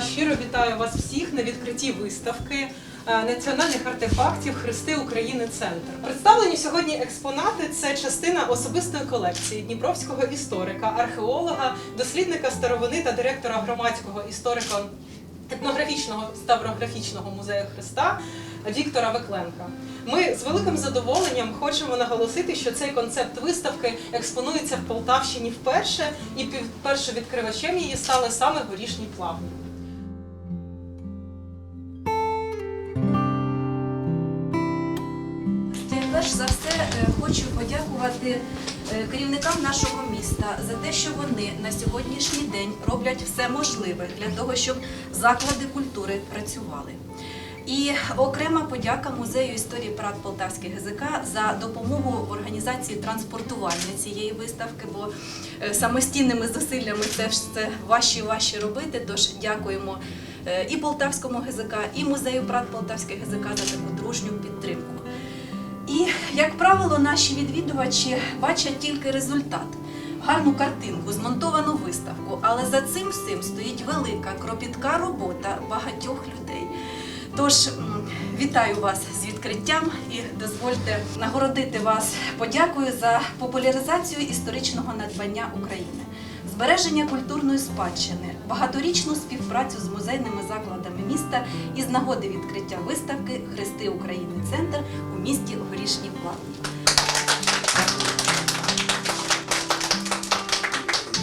щиро вітаю вас всіх на відкритті виставки е, національних артефактів Хрести України Центр. Представлені сьогодні експонати це частина особистої колекції дніпровського історика, археолога, дослідника старовини та директора громадського історико етнографічного ставрографічного музею Христа Віктора Векленка. Ми з великим задоволенням хочемо наголосити, що цей концепт виставки експонується в Полтавщині вперше, і першим відкривачем її стали саме горішні плавні. Хочу подякувати е, керівникам нашого міста за те, що вони на сьогоднішній день роблять все можливе для того, щоб заклади культури працювали. І окрема подяка музею історії парад Полтавський ГЗК за допомогу в організації транспортування цієї виставки, бо е, самостійними зусиллями це ж це і важче робити. Тож дякуємо е, і Полтавському ГЗК, і музею парад Полтавський ГЗК за таку дружню підтримку. Як правило, наші відвідувачі бачать тільки результат. Гарну картинку, змонтовану виставку, але за цим всім стоїть велика кропітка робота багатьох людей. Тож вітаю вас з відкриттям і дозвольте нагородити вас подякою за популяризацію історичного надбання України, збереження культурної спадщини, багаторічну співпрацю з музейними закладами міста і з нагоди відкриття виставки Хрести України Центр у місті Горішні Плавні.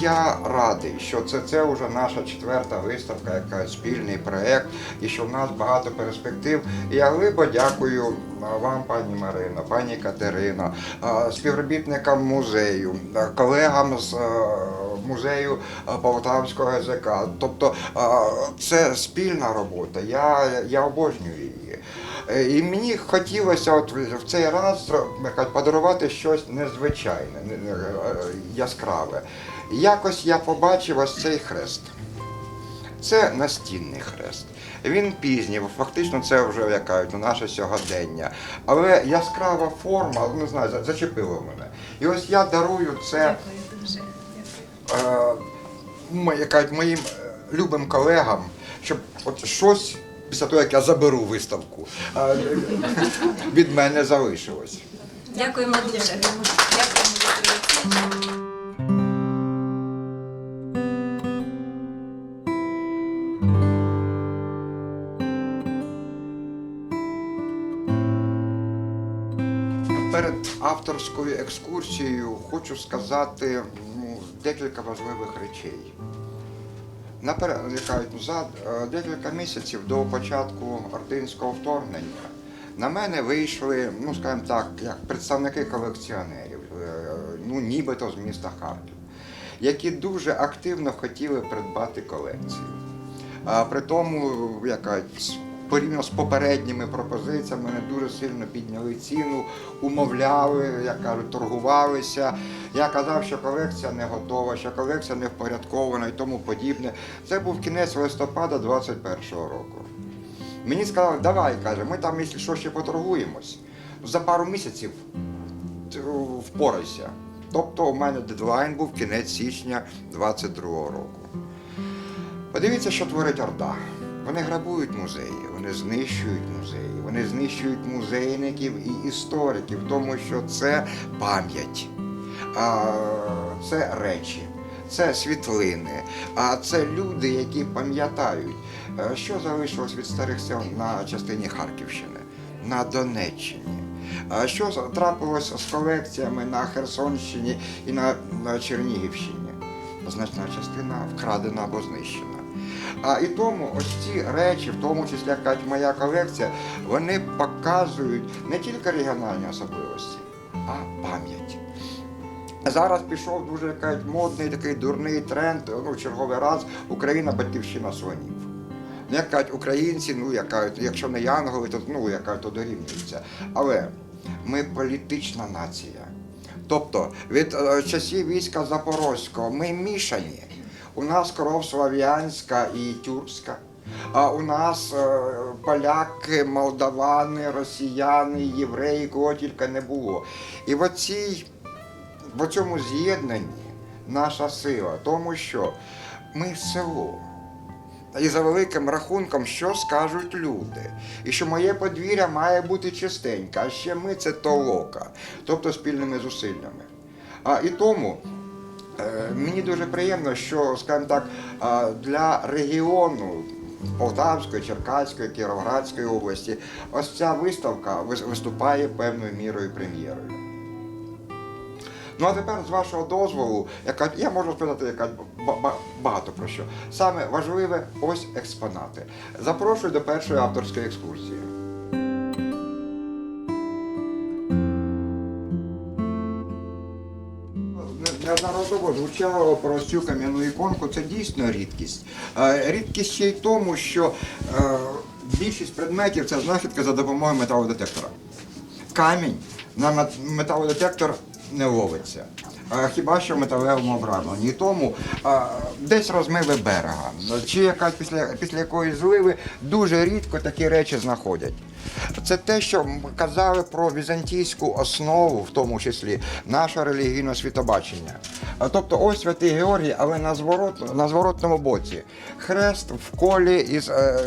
Я радий, що це, це вже наша четверта виставка, яка спільний проєкт, і що в нас багато перспектив. Я глибо дякую вам, пані Марино, пані Катерино, співробітникам музею, колегам з музею Полтавського ГЗК. Тобто це спільна робота. Я, я обожнюю її. Е, І мені хотілося от в цей раз подарувати щось незвичайне, не- не- е, яскраве. Якось я побачив ось цей хрест. Це настінний хрест. Він пізній, фактично це вже як кажуть, наше сьогодення. Але яскрава форма, не знаю, зачепила мене. І ось я дарую це Дякую дуже. Е, кажуть, моїм е, любим колегам, щоб от щось після того, як я заберу виставку, е, від мене залишилось. Дякуємо дуже. Дякуємо Перед авторською екскурсією хочу сказати декілька важливих речей. Наперед, за е, декілька місяців до початку ординського вторгнення на мене вийшли, ну скажімо так, як представники колекціонерів, е, ну нібито з міста Харків, які дуже активно хотіли придбати колекцію. А при тому, як кажуть, порівняно з попередніми пропозиціями, вони дуже сильно підняли ціну, умовляли, як кажуть, торгувалися. Я казав, що колекція не готова, що колекція не впорядкована і тому подібне. Це був кінець листопада 21-го року. Мені сказали, давай, каже, ми там, якщо що, ще поторгуємось. За пару місяців впорайся. Тобто у мене дедлайн був кінець січня 22-го року. Подивіться, що творить Орда. Вони грабують музеї, вони знищують музеї, вони знищують музейників і істориків, тому що це пам'ять, це речі, це світлини, а це люди, які пам'ятають, е, що залишилось від старих сел на частині Харківщини, на Донеччині. Що трапилось з колекціями на Херсонщині і на Чернігівщині? Значна частина вкрадена або знищена. А і тому ось ці речі, в тому числі як моя колекція, вони показують не тільки регіональні особливості, а пам'ять. Зараз пішов дуже кажуть, модний такий дурний тренд, ну, черговий раз Україна батьківщина слонів. Ну, Як кажуть, українці, ну як якщо не янголи, то ну як то дорівнюються. Але ми політична нація. Тобто від е, часів війська Запорозького ми мішані. У нас кров слав'янська і тюркська. А у нас е, поляки, молдавани, росіяни, євреї, кого тільки не було. І в оцій, в цьому з'єднанні наша сила, тому що ми село. і за великим рахунком, що скажуть люди. І що моє подвір'я має бути чистеньке, а ще ми це толока, тобто спільними зусиллями. А, і тому мені дуже приємно, що, скажімо так, для регіону Полтавської, Черкаської, Кіровоградської області ось ця виставка виступає певною мірою прем'єрою. Ну а тепер, з вашого дозволу, яка я можу сказати, яка ба- ба- багато про що. Саме важливе ось експонати. Запрошую до першої авторської екскурсії. Неодноразово звучало про цю кам'яну іконку. Це дійсно рідкість. Е, Рідкість ще й тому, що е, більшість предметів це знахідка за допомогою металодетектора. Камінь на металодетектор не ловиться. Хіба що металевому обрамленні. Тому е, десь розмиви берега, чи якась після, після якоїсь зливи дуже рідко такі речі знаходять. Це те, що казали про візантійську основу, в тому числі нашого релігійного світобачення. Тобто ось святий Георгій, але на, зворот, на зворотному боці. Хрест в колі із е,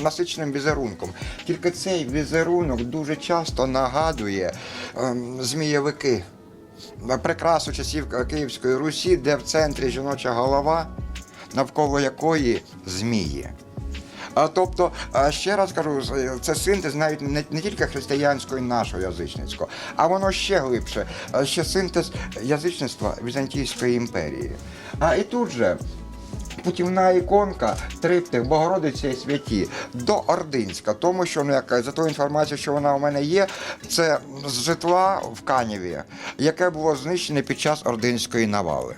насиченим візерунком. Тільки цей візерунок дуже часто нагадує е, змієвики. Прикрасу часів Київської Русі, де в центрі жіноча голова, навколо якої змії. А, тобто, ще раз кажу, це синтез навіть не, не тільки християнського і нашого язичницького, а воно ще глибше, ще синтез язичництва Візантійської імперії. А і тут же. Путівна іконка, триптих Богородиці святі до Ординська, тому що ну, як, за ту інформацію, що вона у мене є, це з житла в Канєві, яке було знищене під час ординської навали.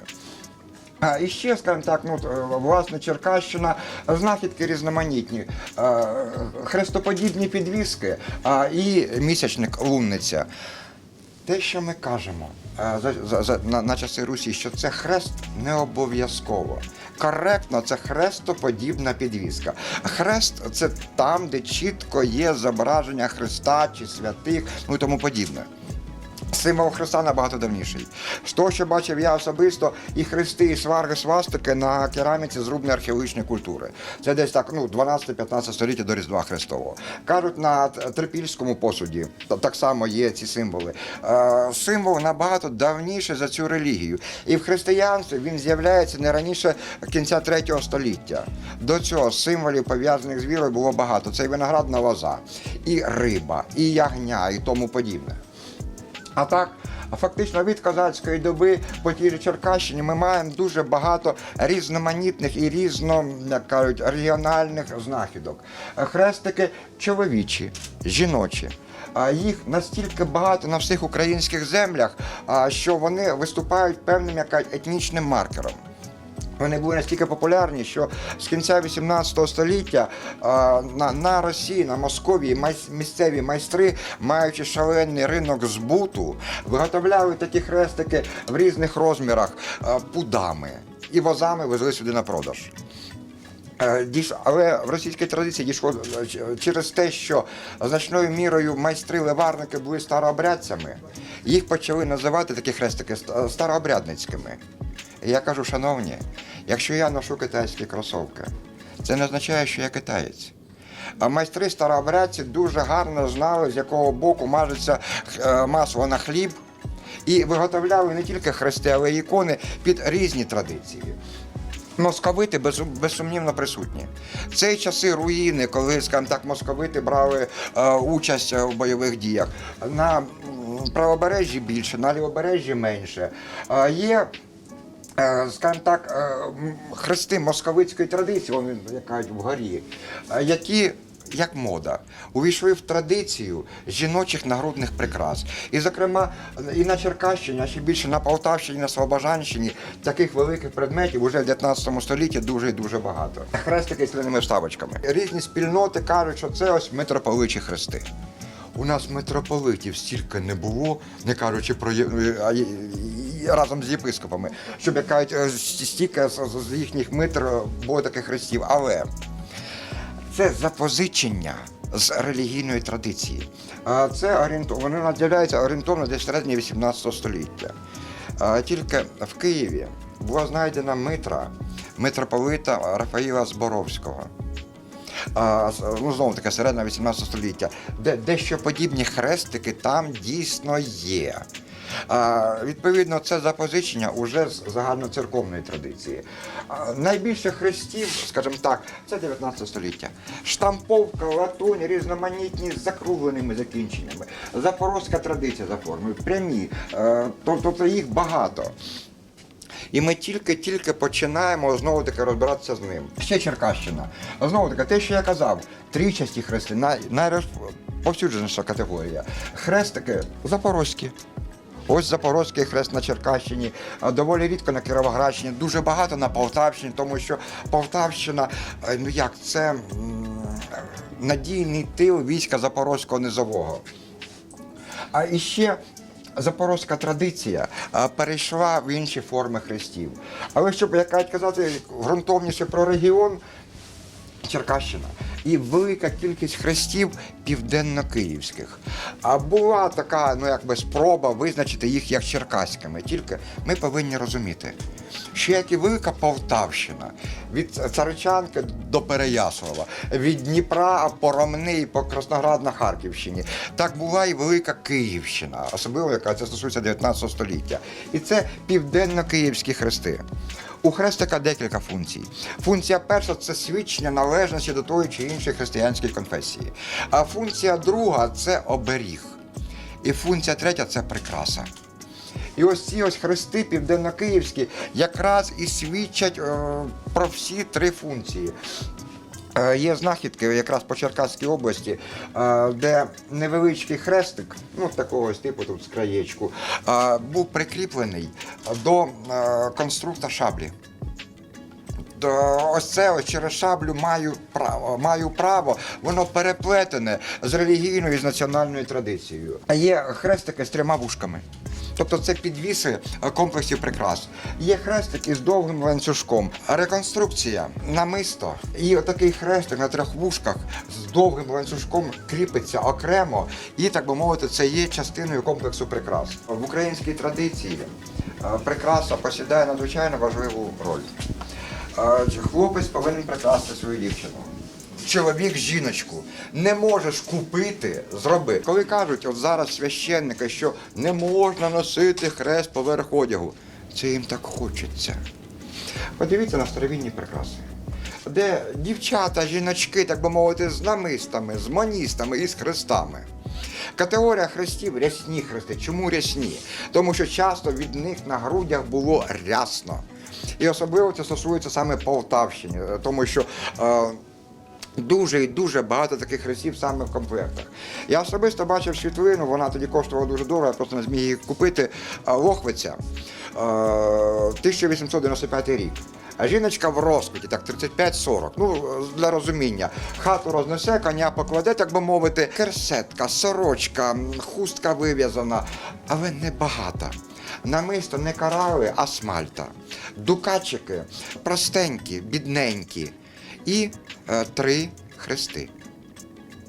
А, і ще, скажімо так, ну, е, власне, Черкащина, знахідки різноманітні, е, хрестоподібні підвіски і місячник лунниця. Те, що ми кажемо е, за, за, на, на часи Русі, що це хрест не обов'язково. Коректно, це хрестоподібна підвіска. Хрест це там, де чітко є зображення Христа чи святих, ну і тому подібне. Символ Христа набагато давніший. З того, що бачив я особисто, і хрести, і сварги, свастики на кераміці зрубної археологічної культури. Це десь так, ну, 12-15 століття до Різдва Христового. Кажуть, на трипільському посуді та- так само є ці символи. Е, символ набагато давніший за цю релігію. І в християнстві він з'являється не раніше кінця 3 століття. До цього символів, пов'язаних з вірою, було багато. Це і виноградна лоза, і риба, і ягня, і тому подібне. А так, фактично від козацької доби по тій Черкащині ми маємо дуже багато різноманітних і різно, як кажуть, регіональних знахідок. Хрестики чоловічі, жіночі. Їх настільки багато на всіх українських землях, що вони виступають певним як етнічним маркером. Вони були настільки популярні, що з кінця 18 століття на, на Росії, на Московії майс- місцеві майстри, маючи шалений ринок збуту, виготовляли такі хрестики в різних розмірах пудами і возами везли сюди на продаж. Е, Але в російській традиції дійшло е, через те, що значною мірою майстри-леварники були старообрядцями, їх почали називати такі хрестики старообрядницькими. Я кажу, шановні, якщо я ношу китайські кросовки, це не означає, що я китаєць. А майстри старообрядці дуже гарно знали, з якого боку мажеться е, масло на хліб, і виготовляли не тільки хрести, але й ікони під різні традиції. Московити без, безсумнівно присутні. В цей часи руїни, коли, скажімо так, московити брали е, участь е, в бойових діях. На правобережжі більше, на лівобережжі менше. Е, є е, скажімо так, е, хрести московицької традиції, вони кажуть, вгорі, е, які. Як мода, увійшли в традицію жіночих нагрудних прикрас. І, зокрема, і на Черкащині, а ще більше на Полтавщині, на Слобожанщині таких великих предметів уже в 19 столітті дуже і дуже багато. Хрестики з кляними вставочками. Різні спільноти кажуть, що це ось митрополичі хрести. У нас митрополитів стільки не було, не кажучи про разом з єпископами, щоб як кажуть, е, стільки з, їхніх митр було таких хрестів. Але це запозичення з релігійної традиції. Це орієнту... вони наділяються орієнтовно десь середині 18 століття. Тільки в Києві була знайдена митра митрополита Рафаїла Зборовського. Ну, знову таки, середина 18 століття, де дещо подібні хрестики там дійсно є. А, відповідно, це запозичення уже з загальноцерковної традиції. А, найбільше хрестів, скажімо так, це 19 століття. Штамповка, латунь, різноманітні з закругленими закінченнями. Запорозька традиція за формою, прямі, е, тобто їх багато. І ми тільки-тільки починаємо знову таки розбиратися з ним. Ще Черкащина. Знову таки, те, що я казав, трійчасті хрести, най, найрозповсюдженіша категорія. Хрестики запорозькі. Ось Запорозький хрест на Черкащині, доволі рідко на Кіровоградщині, дуже багато на Полтавщині, тому що Полтавщина, е, ну як, це надійний тил війська Запорозького низового. А іще запорозька традиція а, перейшла в інші форми хрестів. Але щоб як казати ґрунтовніше про регіон, Черкащина. І велика кількість хрестів південно-київських. А була така, ну якби спроба визначити їх як черкаськими. Тільки ми повинні розуміти, що як і велика Полтавщина, від Царичанки до Переяслава, від Дніпра по Ромни по Красноград на Харківщині, так була і велика Київщина, особливо яка це стосується 19 століття. І це південно-київські хрести. У хрестика декілька функцій. Функція перша це свідчення належності до тої чи іншої християнської конфесії. А функція друга це оберіг. І функція третя це прикраса. І ось ці ось хрести південно-київські якраз і свідчать е, про всі три функції. Е, Є знахідки якраз по Черкаській області, е, де невеличкий хрестик, ну такого типу тут з краєчку, е, був прикріплений до конструкта шаблі. Ось це ось через шаблю маю право, маю право, воно переплетене з релігійною і з національною традицією. А є хрестики з трьома вушками. Тобто це підвіси е, комплексів прикрас. Є хрестики з довгим ланцюжком. Реконструкція намисто і отакий хрестик на трьох вушках з довгим ланцюжком кріпиться окремо, і так би мовити, це є частиною комплексу прикрас. В українській традиції е, прикраса посідає надзвичайно важливу роль. Е, Хлопець повинен прикрасти свою дівчину. Чоловік жіночку не можеш купити, зроби. Коли кажуть, от зараз священники, що не можна носити хрест поверх одягу, це їм так хочеться. Подивіться на старовинні прикраси, де дівчата, жіночки, так би мовити, з намистами, з маністами і з хрестами. Категорія хрестів рясні хрести. Чому рясні? Тому що часто від них на грудях було рясно. І особливо це стосується саме Полтавщини, тому що. Е, Дуже і дуже багато таких хрестів саме в комплектах. Я особисто бачив світлину, вона тоді коштувала дуже дорого, я просто не зміг її купити. Лохвиця, е, 1895 рік. А жіночка в розквіті, так 35-40. Ну, для розуміння. Хату рознесе, коня покладе, так би мовити, керсетка, сорочка, хустка вив'язана, але не багата. Намисто не карали, а смальта. Дукачики простенькі, бідненькі. І е, три хрести.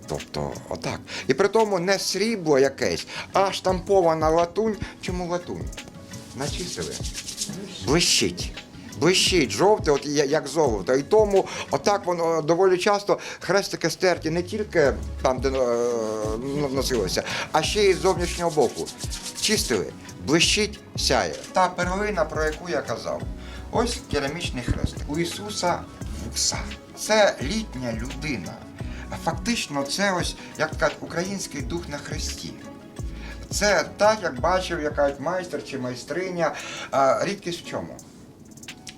Тобто, отак. І при тому не срібло якесь, а штампована латунь. Чому латунь? Начисили. Блищить. Блищить жовте, от як золото. І тому отак воно доволі часто хрестики стерті не тільки там, де е, носилося, а ще й з зовнішнього боку. Чистили, блищить, сяє. Та перлина, про яку я казав. Ось керамічний хрестик. У Ісуса вуса. Це літня людина. Фактично, це ось як кажуть, український дух на хресті. Це так, як бачив якась майстер чи майстриня. Рідкість в чому?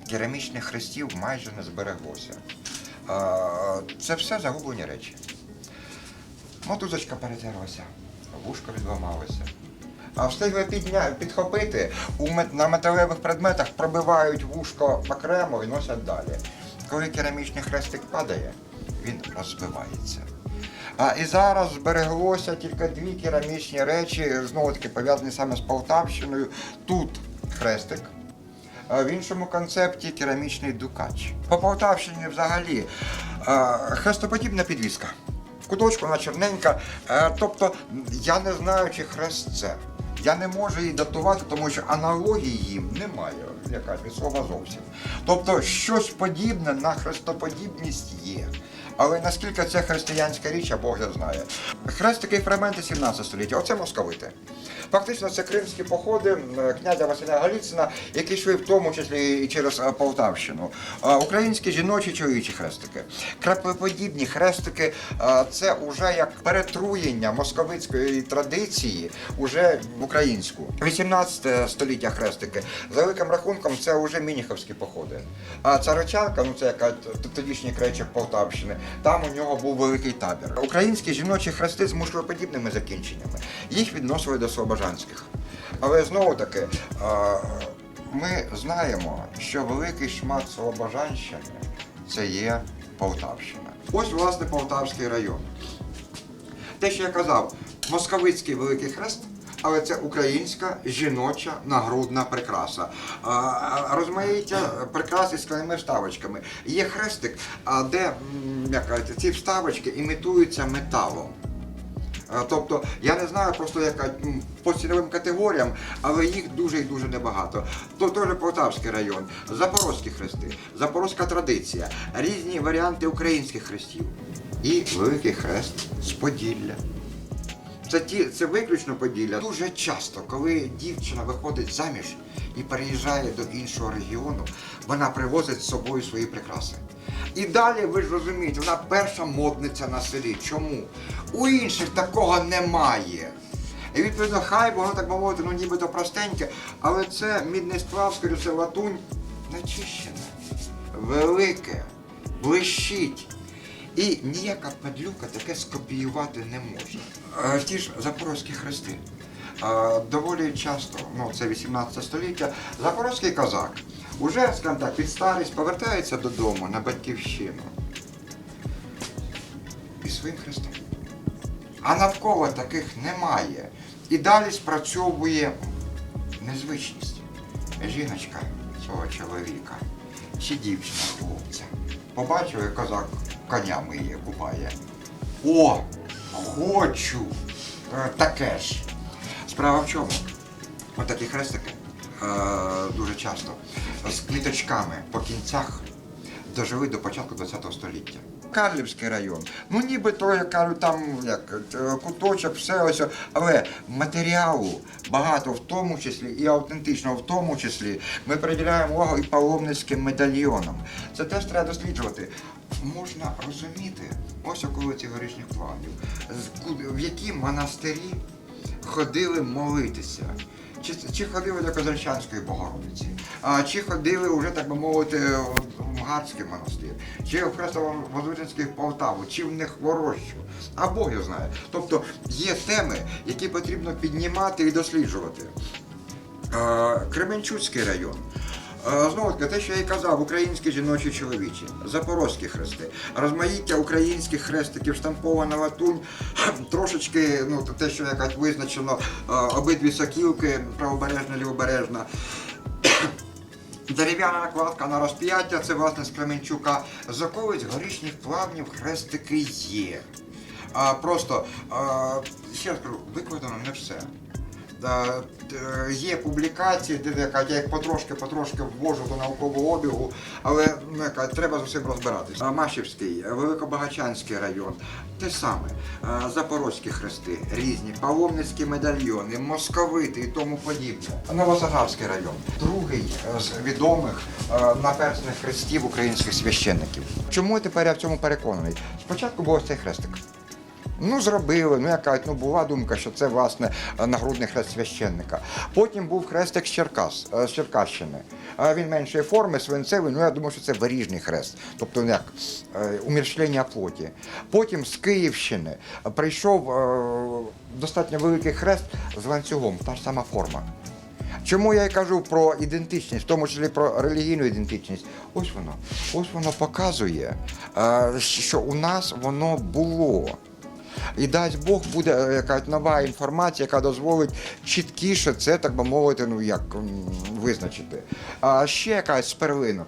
Керамічних хрестів майже не збереглося. Це все загублені речі. Мотузочка перетерлася, вушко відламалося. А встигли підня... підхопити, у мет... на металевих предметах пробивають вушко окремо і носять далі. Коли керамічний хрестик падає, він розбивається. А і зараз збереглося тільки дві керамічні речі, знову таки пов'язані саме з Полтавщиною. Тут хрестик, в іншому концепті керамічний дукач. По Полтавщині взагалі хрестоподібна підвіска. В куточку вона черненька. Е, Тобто я не знаю, чи хрест це. Я не можу її датувати, тому що аналогії їм немає, яка від слова зовсім. Тобто щось подібне на хрестоподібність є. Але наскільки це християнська річ, а Бог його знає. Хрестики і фрагменти 17 століття, оце московити. Фактично це кримські походи князя Василя Галіцина, які йшли в тому числі і через е, Полтавщину. Українські жіночі чоловічі хрестики. Краплеподібні хрестики це вже як перетруєння московицької традиції уже в українську. 18 століття хрестики. За великим рахунком це вже мініховські походи. А царичанка, ну це яка тодішній крайчик Полтавщини, там у нього був великий табір. Українські жіночі хрести з мушлеподібними закінченнями. Їх відносили до слобожанських. Але знову таки, ми знаємо, що великий шмат Слобожанщини це є Полтавщина. Ось, власне, Полтавський район. Те, що я казав, московицький великий хрест, але це українська жіноча нагрудна прикраса. Розмаїття прикрас із склями вставочками. Є хрестик, де як ці вставочки імітуються металом. Тобто я не знаю просто як по цільовим категоріям, але їх дуже і дуже небагато. То теж Полтавський район, запорозькі хрести, запорозька традиція, різні варіанти українських хрестів і великий хрест з Поділля. Це ті, це виключно Поділля. Дуже часто, коли дівчина виходить заміж і переїжджає до іншого регіону, вона привозить з собою свої прикраси. І далі ви ж розумієте, вона перша модниця на селі. Чому? У інших такого немає. І відповідно, хай воно так мовити, ну нібито простеньке, але це мідний сплав, скажу, це латунь начищена, велике, блищить. І ніяка падлюка таке скопіювати не може. Е, Ті ж запорозькі хрести. Е, Доволі часто, ну це 18 століття, запорозький козак уже, скажімо так, під старість повертається додому на батьківщину. І своїм хрестом. А навколо таких немає. І далі спрацьовує незвичність. Жіночка цього чоловіка чи дівчина хлопця. Побачив, як козак коня миє, купає. О, хочу! Е, Таке ж. Справа в чому? Ось такі хрестики е, дуже часто з квіточками по кінцях дожили до початку ХХ століття. Карлівський район. Ну нібито, як кажуть, там як е, куточок, все ось, але матеріалу багато в тому числі і автентичного в тому числі. Ми приділяємо увагу і паломницьким медальйонам. Це теж треба досліджувати. Можна розуміти, ось плавнів, з- куди- в які монастирі ходили молитися. Чи, чи ходили до Казанчанської Богородиці, чи ходили вже, так би мовити, в Гарський монастир, чи в Хрестово-Возвиченський Полтаву, чи в них Ворощу. А Бог його знає. Тобто є теми, які потрібно піднімати і досліджувати. Кременчуцький район. Е, Знову таки, те, що я і казав, українські жіночі чоловічі, запорозькі хрести, розмаїття українських хрестиків, штампована латунь, трошечки, ну те, що якось визначено, е, обидві сокілки, правобережна, лівобережна. Дерев'яна накладка на розп'яття, це власне з Кременчука. З горішніх плавнів хрестики є. А, просто, а, ще раз кажу, викладено не все. Т- є публікації, де я їх потрошки-потрошки ввожу до наукового обігу, але ну, треба з усім розбиратися. Машівський, Великобагачанський район, те саме, Запорозькі хрести, різні, паломницькі медальйони, московити і тому подібне. Новосагарський район, другий е, з відомих е, наперсних хрестів українських священників. Чому тепер я в цьому переконаний? Спочатку був ось цей хрестик. Ну, зробили, ну яка ну, була думка, що це власне нагрудний хрест священника. Потім був хрестик з Черкас, е, з Черкащини. Він меншої форми, свинцевий, ну я думаю, що це варіжний хрест, тобто ну, як е, уміршлення плоті. Потім з Київщини прийшов е, достатньо великий хрест з ланцюгом, та ж сама форма. Чому я й кажу про ідентичність, в тому числі про релігійну ідентичність? Ось воно. Ось воно показує, що у нас воно було. І дасть Бог буде е, якась нова інформація, яка дозволить чіткіше це, так би мовити, ну як визначити. А ще якась з перлинок.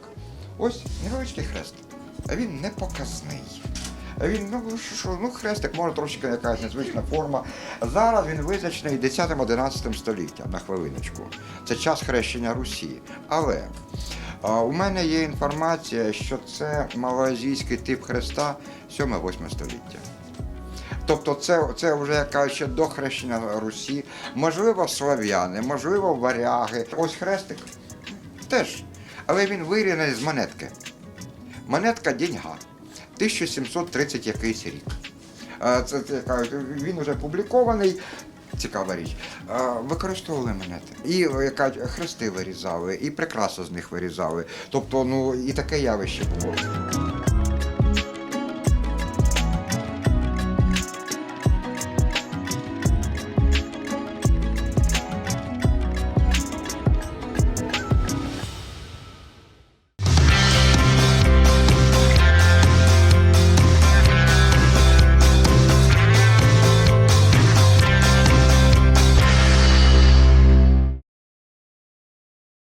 Ось невеличкий хрест. Він не показний. Він ну що, ну хрестик, може трошки якась незвична форма. Зараз він визначений 10-11 століттям на хвилиночку. Це час хрещення Русі. Але а, у мене є інформація, що це малоазійський тип хреста 7-8 століття. Тобто це, це вже як ще до хрещення Русі, можливо, слав'яни, можливо, варяги. Ось хрестик теж. Але він вирізаний з монетки. Монетка деньга. 1730 якийсь рік. Це, це він вже публікований. Цікава річ. Використовували монети. І кажуть, хрести вирізали, і прикраси з них вирізали. Тобто, ну і таке явище було.